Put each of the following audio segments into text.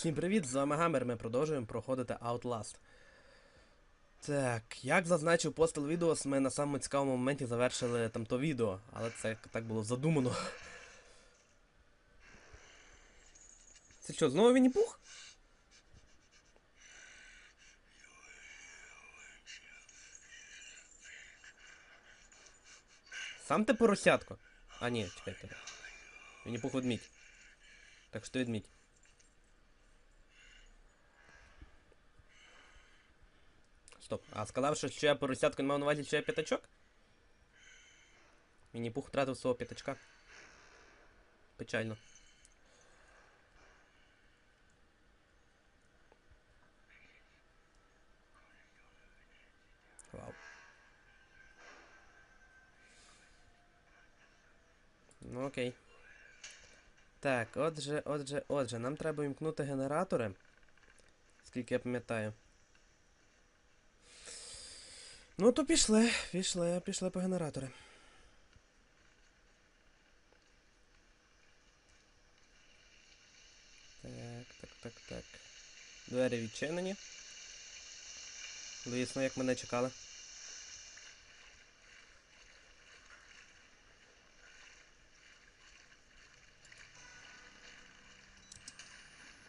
Всім привіт, з вами Гамер, ми продовжуємо проходити Outlast. Так, як зазначив постел відео, ми на самому цікавому моменті завершили там то відео, але це так було задумано. Це що, знову Вінні Пух? Сам ти поросятко? А ні, чекайте. Вінні Пух ведмідь. Так що ти. Стоп. А сказав, що ще поросятку не мав на увазі ще п'ятачок? Міні пух втратив свого п'ятачка. Печально. Вау. Ну окей. Так, отже, отже, отже, нам треба вімкнути генератори. Скільки я пам'ятаю. Ну, то пішли, пішли, пішли по генератори. Так, так, так, так. Двері відчинені. Звісно, як мене чекали.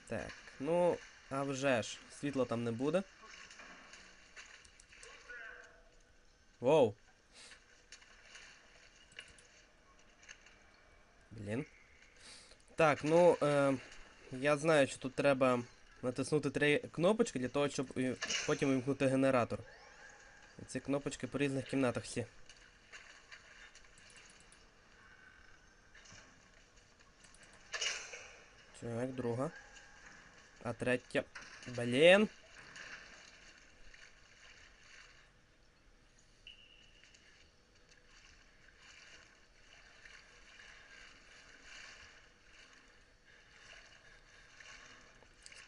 Так, ну, а вже ж, світла там не буде. Воу. Блін. Так, ну, е, я знаю, що тут треба натиснути три кнопочки для того, щоб потім вимкнути генератор. І ці кнопочки по різних кімнатах всі. Так, друга. А третя. Блін.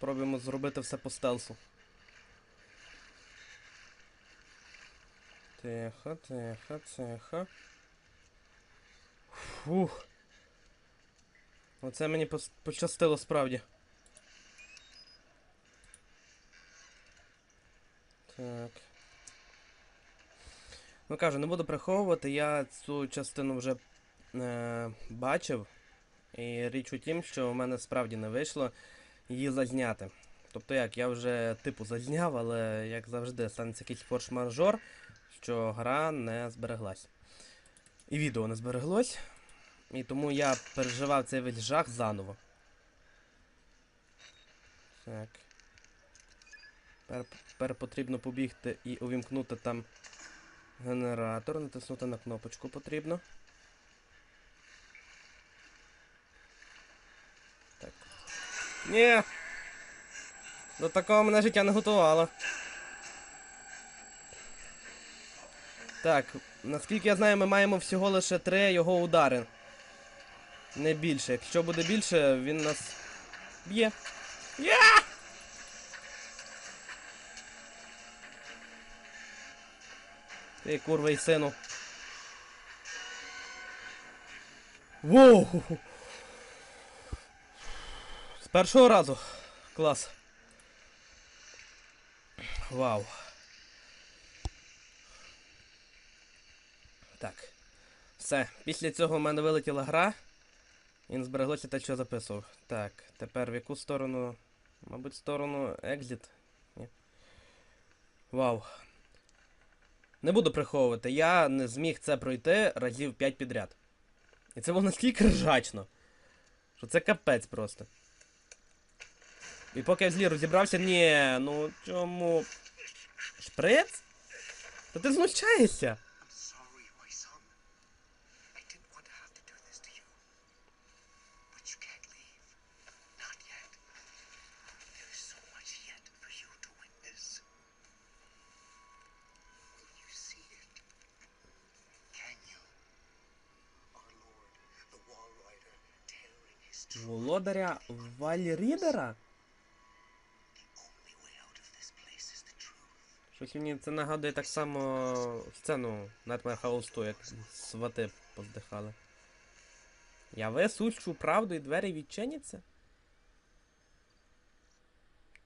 Спробуємо зробити все по стелсу. Тихо, тихо, тихо. Фух. Оце мені пощастило справді. Так. Ну кажу, не буду приховувати, я цю частину вже е, бачив. І річ у тім, що в мене справді не вийшло її зазняти. Тобто як, я вже типу зазняв, але як завжди станеться якийсь форш-мажор, що гра не збереглась. І відео не збереглось. І тому я переживав цей весь жах заново. Так. Тепер, тепер потрібно побігти і увімкнути там генератор, натиснути на кнопочку потрібно. Ні! До такого мене життя не готувало. Так, наскільки я знаю, ми маємо всього лише три його удари. Не більше. Якщо буде більше, він нас б'є. Є! Ти курва й сину. Воу! Першого разу. Клас. Вау. Так. Все. Після цього в мене вилетіла гра. І не збереглося те, що записував. Так, тепер в яку сторону. Мабуть, сторону Exit. Ні. Вау. Не буду приховувати, я не зміг це пройти разів 5 підряд. І це було настільки ржачно. Що це капець просто. І поки я в злі розібрався, ні, ну чому. Шприц? Та ти знущаєшся? Володаря Вальрідера? Щось мені це нагадує так само сцену Nightmare House 2, як свати поздихали. Я висущу правду і двері відчиняться?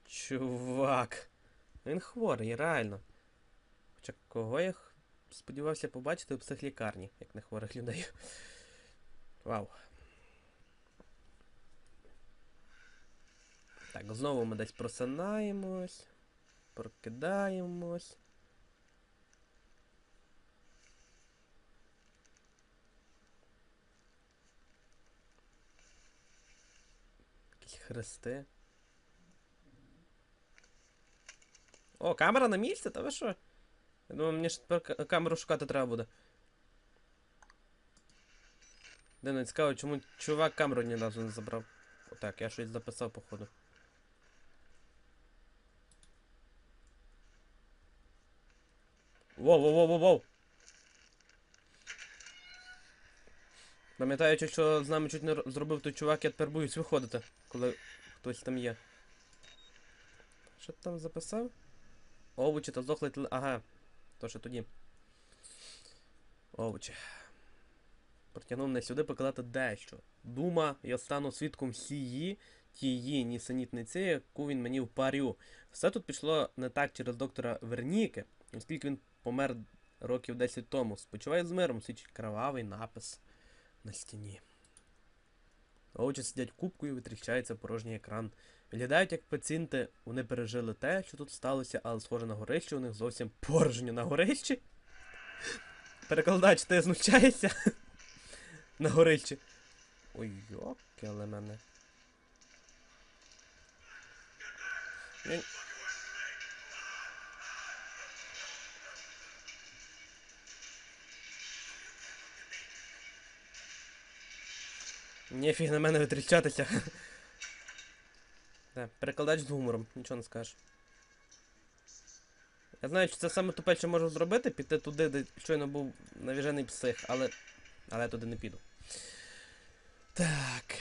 Чувак. Він хворий, реально. Хоча кого я сподівався побачити в психлікарні, як не хворих людей. Вау. Так, знову ми десь просинаємось. Прокидаємось. Якісь хрести. О, камера на місці? Та ви що? Я думаю, мені ж тепер камеру шукати треба буде. Дивно, цікаво, чому чувак камеру ні разу не забрав. Отак, я щось записав, походу. Воу, воу, воу, воу, воу. Пам'ятаючи, що з нами чуть не зробив той чувак, я тепер боюсь виходити, коли хтось там є. Що там записав? Овочі та здохлий теле... Ага. То що тоді. Овочі. Протягнув мене сюди показати дещо. Дума, я стану свідком сії, тієї нісенітниці, яку він мені впарю. Все тут пішло не так через доктора Верніки, оскільки він помер років 10 тому. Спочиває з миром, свідчить кровавий напис на стіні. Овочі сидять купкою, витріщається порожній екран. Виглядають як пацієнти, вони пережили те, що тут сталося, але схоже на горище, у них зовсім порожньо на горищі. Перекладач, ти знущаєшся? на горищі. Ой, йокеле мене. Ні- Нефіг на мене витріщатися. Так, перекладач з гумором, нічого не скажеш. Я знаю, що це саме тупе, що можу зробити, піти туди, де щойно був навіжений псих, але. Але я туди не піду. Так.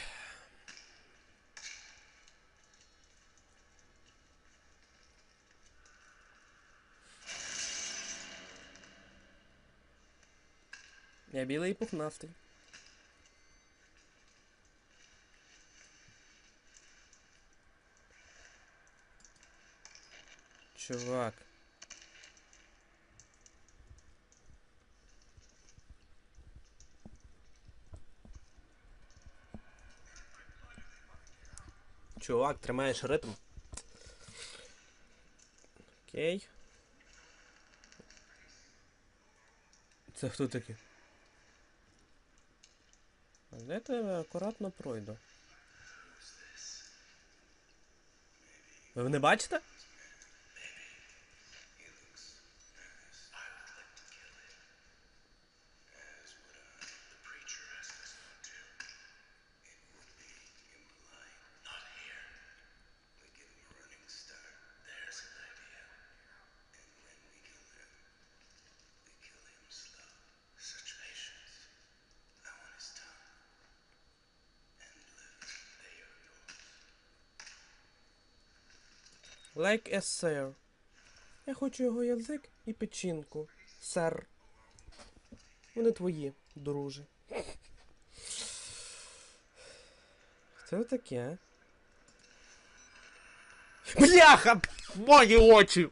Я білий і пухнастий. Чувак. Чувак, тримаєш ритм. Окей. Це хто такий? А я акуратно пройду? Ви не бачите? Like a sir. Я хочу його язик і печінку. Сер. Вони твої, друже. Це таке? Бляха! Мої очі!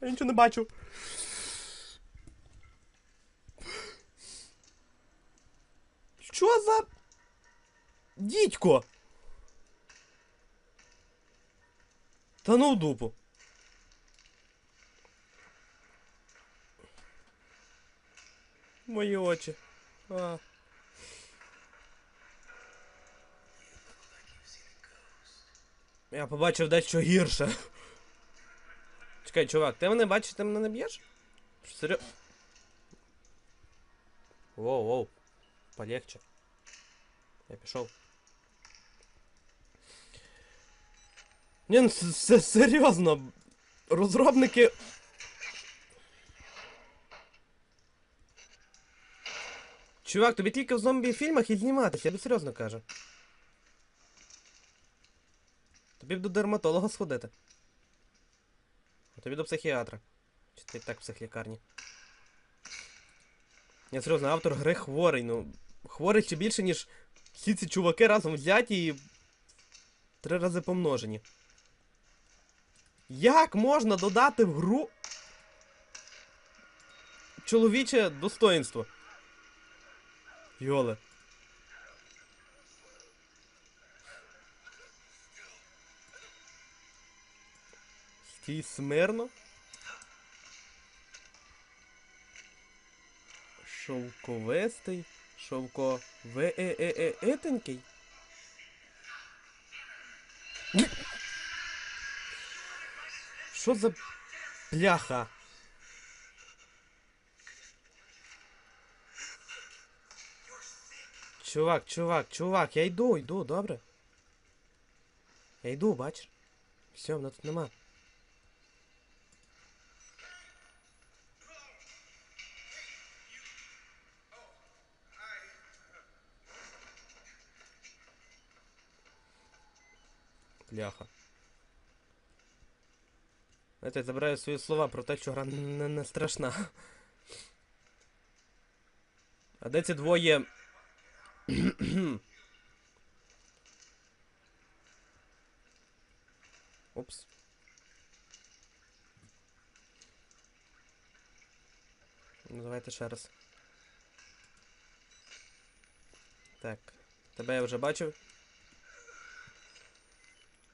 Я нічого не бачу. Що за дідько? Та ну в дупу. Мої очі. А. Я побачив дещо гірше. Чекай, чувак, ти мене бачиш, ти мене не б'єш? Серйоз? Воу, воу. Полегче. Я пішов. Ні, ну серйозно. Розробники. Чувак, тобі тільки в зомбі-фільмах і зніматися, я тобі серйозно кажу. Тобі б до дерматолога сходити. А тобі до психіатра. Чи ти так в психлікарні? Я серйозно, автор гри хворий, ну. Хворий ще більше, ніж Всі ці чуваки разом взяті і три рази помножені. Як можна додати в гру чоловіче достоинство? Йоле. Стій смирно. Шовковистий, шовкове е е е. Що за пляха? Чувак, чувак, чувак, я йду, йду, добре. Я йду, бачиш? Все, мене тут нема. Бляха. Знаєте, я забираю свої слова про те, що гра не, не страшна. А де ці двоє. Опс. Ну, давайте ще раз. Так. Тебе я вже бачив.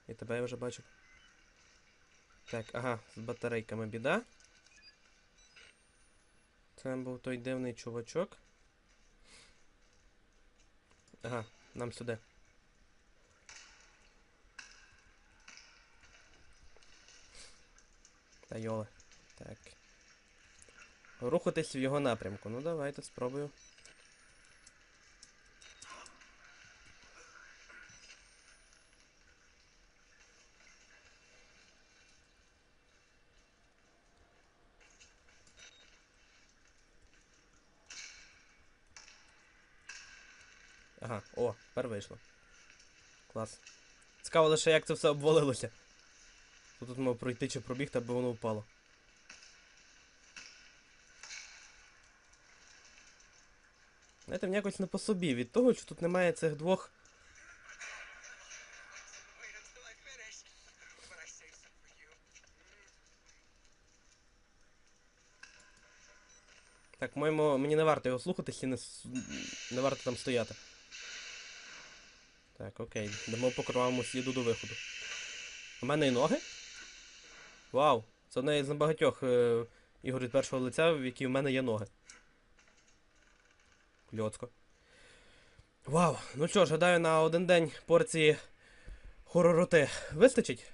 І тебе я вже бачив. Так, ага, з батарейками біда. Це був той дивний чувачок. Ага, нам сюди. Та йоле. Так. Рухатись в його напрямку. Ну давайте спробую. Ага, о, тепер вийшло. Клас. Цікаво лише, як це все обвалилося. Тут мав пройти чи пробігти, аби воно впало. Знаєте, мені якось не по собі від того, що тут немає цих двох. Так, по-моєму, мені не варто його слухатись і не, не варто там стояти. Так, окей, дамо по кровавому сліду до виходу. У мене і ноги? Вау! Це одне з небагатьох е, ігор від першого лиця, в якій в мене є ноги. Кльоцко. Вау! Ну що ж, гадаю, на один день порції хоророти вистачить.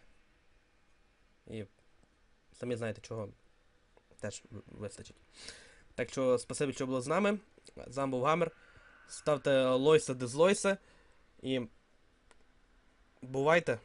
І самі знаєте, чого теж вистачить. Так що спасибі, що було з нами. З вами був Гамер. Ставте лойса дизлойса. І. Бувайте.